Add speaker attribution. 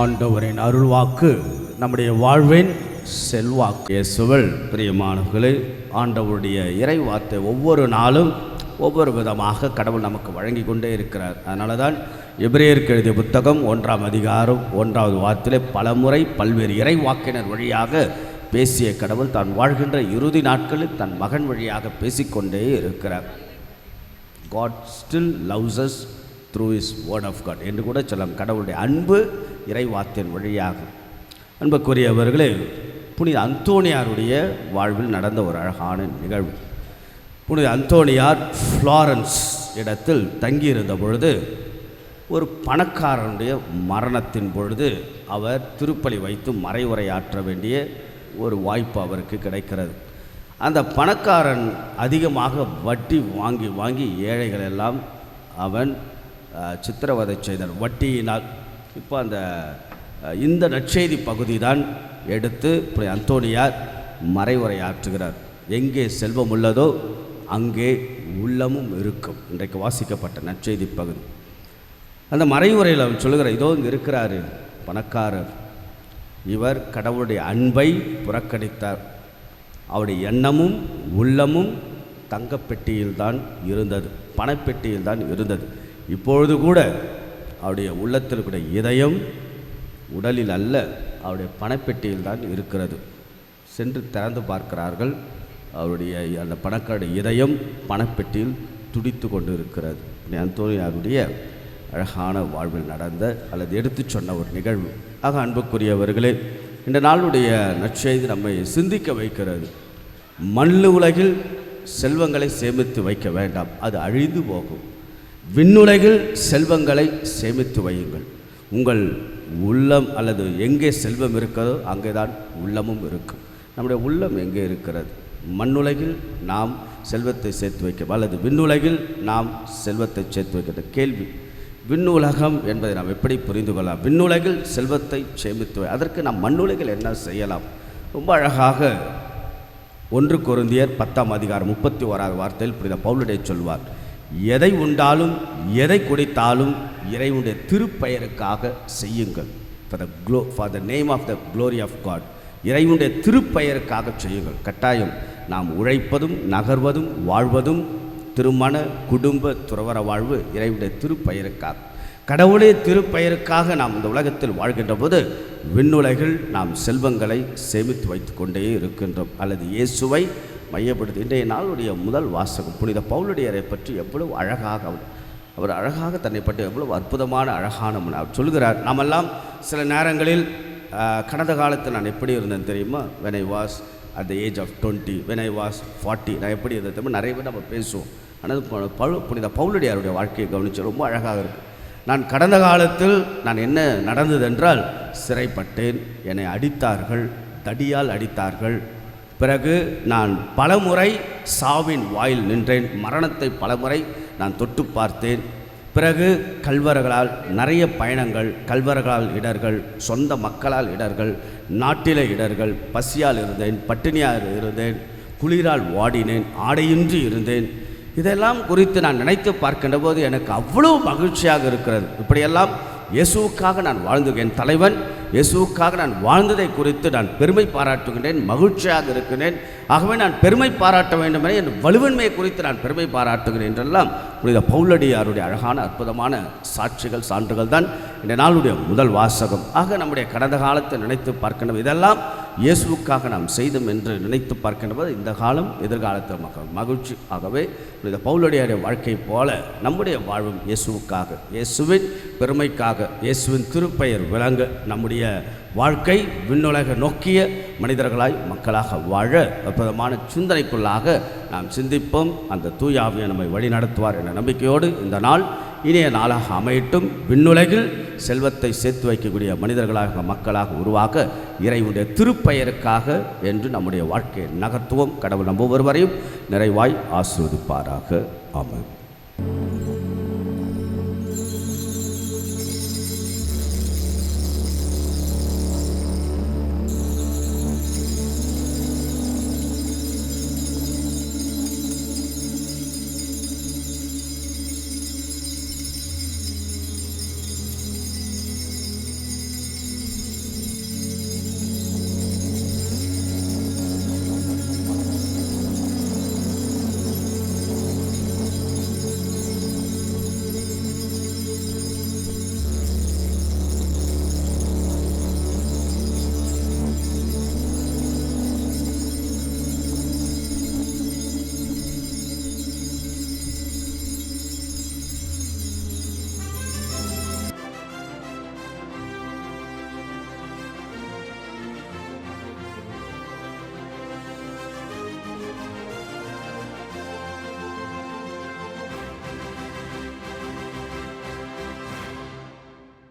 Speaker 1: ஆண்டவரின் அருள்வாக்கு நம்முடைய வாழ்வின் செல்வாக்கு. இயேசுவல் பிரியமானவர்களே ஆண்டவருடைய இறை வார்த்தை ஒவ்வொரு நாளும் ஒவ்வொரு விதமாக கடவுள் நமக்கு வழங்கி கொண்டே இருக்கிறார். அதனால தான் எபிரேயருக்கு எழுதிய புத்தகம் ஒன்றாம் அதிகாரம் ஒன்றாவது வார்த்தையிலே பலமுறை பல்வேறு இறை வாக்கினர் வழியாக பேசிய கடவுள் தான் வாழ்கின்ற இறுதி நாட்களில் தன் மகன் வழியாக பேசிக்கொண்டே இருக்கிறார். God still loves us through his word of God என்று கூட சொல்லலாம். கடவுளுடைய அன்பு இறைவாத்தின் வழியாகும். அன்புக்குரியவர்களே புனித அந்தோணியாருடைய வாழ்வில் நடந்த ஒரு அழகான நிகழ்வு. புனித அந்தோணியார் ஃப்ளாரன்ஸ் இடத்தில் தங்கியிருந்த பொழுது ஒரு பணக்காரனுடைய மரணத்தின் பொழுது அவர் திருப்பலி வைத்து மறைவுரையாற்ற வேண்டிய ஒரு வாய்ப்பு அவருக்கு கிடைக்கிறது. அந்த பணக்காரன் அதிகமாக வட்டி வாங்கி வாங்கி ஏழைகள் எல்லாம் அவன் சித்திரவதை செய்தார் வட்டியினால் இப்போ அந்த இந்த நற்செய்தி பகுதி தான் எடுத்து இப்படி மறைவுரை மறைவுரையாற்றுகிறார். எங்கே செல்வம் உள்ளதோ அங்கே உள்ளமும் இருக்கும். இன்றைக்கு வாசிக்கப்பட்ட நற்செய்தி பகுதி. அந்த மறைவுரையில் அவர் சொல்லுகிற இதோ இங்கே இருக்கிறாரு பணக்காரர். இவர் கடவுளுடைய அன்பை புறக்கணித்தார். அவருடைய எண்ணமும் உள்ளமும் தங்கப்பெட்டியில்தான் இருந்தது. பணப்பெட்டியில்தான் இருந்தது. இப்பொழுது கூட அவருடைய உள்ளத்தில் கூட இதயம் உடலில் அல்ல அவருடைய பணப்பெட்டியில் தான் இருக்கிறது. சென்று திறந்து பார்க்கிறார்கள். அவருடைய அந்த பணக்காருடைய இதயம் பணப்பெட்டியில் துடித்து கொண்டு இருக்கிறது அந்தோனியாருடைய அழகான வாழ்வில் நடந்த அல்லது எடுத்துச் சொன்ன ஒரு நிகழ்வு. ஆக அன்புக்குரியவர்களே இந்த நாளுடைய நற்செய்தி நம்மை சிந்திக்க வைக்கிறது. மண்ணு உலகில் செல்வங்களை சேமித்து வைக்க வேண்டாம். அது அழிந்து போகும். விண்ணுலகில் செல்வங்களை சேமித்து வையுங்கள். உங்கள் உள்ளம் அல்லது எங்கே செல்வம் இருக்கிறதோ அங்கே தான் உள்ளமும் இருக்கும். நம்முடைய உள்ளம் எங்கே இருக்கிறது? மண்ணுலகில் நாம் செல்வத்தை சேர்த்து வைக்க அல்லது விண்ணுலகில் நாம் செல்வத்தை சேர்த்து வைக்கிற கேள்வி. விண்ணுலகம் என்பதை நாம் எப்படி புரிந்து கொள்ளலாம்? விண்ணுலகில் செல்வத்தை சேமித்து வை அதற்கு நாம் மண்ணுலகில் என்ன செய்யலாம்? ரொம்ப அழகாக ஒன்று குருந்தியர் பத்தாம் அதிகாரம் முப்பத்தி ஓராவது வார்த்தையில் புரிந்த பவுலுடைய சொல்வார். எதை உண்டாலும் எதை குடித்தாலும் இறைவனுடைய திருப்பெயருக்காக செய்யுங்கள். For the glory for the name of the glory of God இறைவனுடைய திருப்பெயருக்காக செய்யுங்கள். கட்டாயம் நாம் உழைப்பதும் நகர்வதும் வாழ்வதும் திருமண குடும்ப துறவர வாழ்வு இறைவனுடைய திருப்பெயருக்காக. கடவுளே திருப்பெயருக்காக நாம் இந்த உலகத்தில் வாழ்கின்ற போது விண்ணுலகில் நாம் செல்வங்களை சேமித்து வைத்து கொண்டே இருக்கின்றோம். அல்லது இயேசுவை மையப்படுத்தி இன்றைய நாளுடைய முதல் வாசகம் புனித பவுலுடையரை பற்றி எவ்வளவு அழகாக அவர் அவர் அழகாக தன்னை பற்றி எவ்வளவு அற்புதமான அழகான அவர் சொல்கிறார் நாமெல்லாம் சில நேரங்களில் கடந்த காலத்தில் நான் எப்படி இருந்தேன் தெரியுமா? When I was at the age of twenty when I was forty நான் எப்படி இருந்தேன் தெரியுமா? நிறைய பேர் நம்ம பேசுவோம். ஆனால் பழு புனித பவுலடியாருடைய வாழ்க்கையை கவனித்து ரொம்ப அழகாக இருக்குது நான் கடந்த காலத்தில் நான் என்ன நடந்தது என்றால் சிறைப்பட்டேன் என்னை அடித்தார்கள் தடியால் அடித்தார்கள் பிறகு நான் பலமுறை சாவின் வாயில் நின்றேன் மரணத்தை பலமுறை நான் தொட்டு பார்த்தேன். பிறகு கல்வர்களால் நிறைய பயணங்கள் கல்வர்களால் இடர்கள் சொந்த மக்களால் இடர்கள் நாட்டில இடர்கள் பசியால் இருந்தேன் பட்டினியால் இருந்தேன் குளிரால் வாடினேன் ஆடையின்றி இருந்தேன். இதெல்லாம் குறித்து நான் நினைத்து பார்க்கின்ற போது எனக்கு அவ்வளோ மகிழ்ச்சியாக இருக்கிறது. இப்படியெல்லாம் இயேசுவுக்காக நான் வாழ்ந்துகிறேன் தலைவன். இயேசுவுக்காக நான் வாழ்ந்ததை குறித்து நான் பெருமை பாராட்டுகின்றேன் மகிழ்ச்சியாக இருக்கிறேன். ஆகவே நான் பெருமை பாராட்ட வேண்டும் என என் வலுவன்மையை குறித்து நான் பெருமை பாராட்டுகிறேன் என்றெல்லாம் புனித பௌலடியாருடைய அழகான அற்புதமான சாட்சிகள் சான்றுகள் தான் இந்த நாளுடைய முதல் வாசகம். ஆக நம்முடைய கடந்த காலத்தை நினைத்து பார்க்கணும். இதெல்லாம் இயேசுவுக்காக நாம் செய்தோம் என்று நினைத்து பார்க்கின்றபோது இந்த காலம் எதிர்காலத்தில் மக்கள் மகிழ்ச்சி. ஆகவே இந்த பவுலடியாருடைய வாழ்க்கை போல நம்முடைய வாழ்வும் இயேசுவுக்காக இயேசுவின் பெருமைக்காக இயேசுவின் திருப்பெயர் விளங்க நம்முடைய வாழ்க்கை விண்ணுலக நோக்கிய மனிதர்களாய் மக்களாக வாழ அற்புதமான சிந்தனைக்குள்ளாக நாம் சிந்திப்போம். அந்த தூயாவியை நம்மை வழி நடத்துவார் என்ற நம்பிக்கையோடு இந்த நாள் இனிய நாளாக அமையட்டும். விண்ணுலகில் செல்வத்தை சேர்த்து வைக்கக்கூடிய மனிதர்களாக மக்களாக உருவாக்க இறைவனுடைய திருப்பெயருக்காக என்று நம்முடைய வாழ்க்கையை நகர்த்துவோம். கடவுள் நம்ப வரையும் நிறைவாய் ஆசிர்வதிப்பாராக. ஆமாம்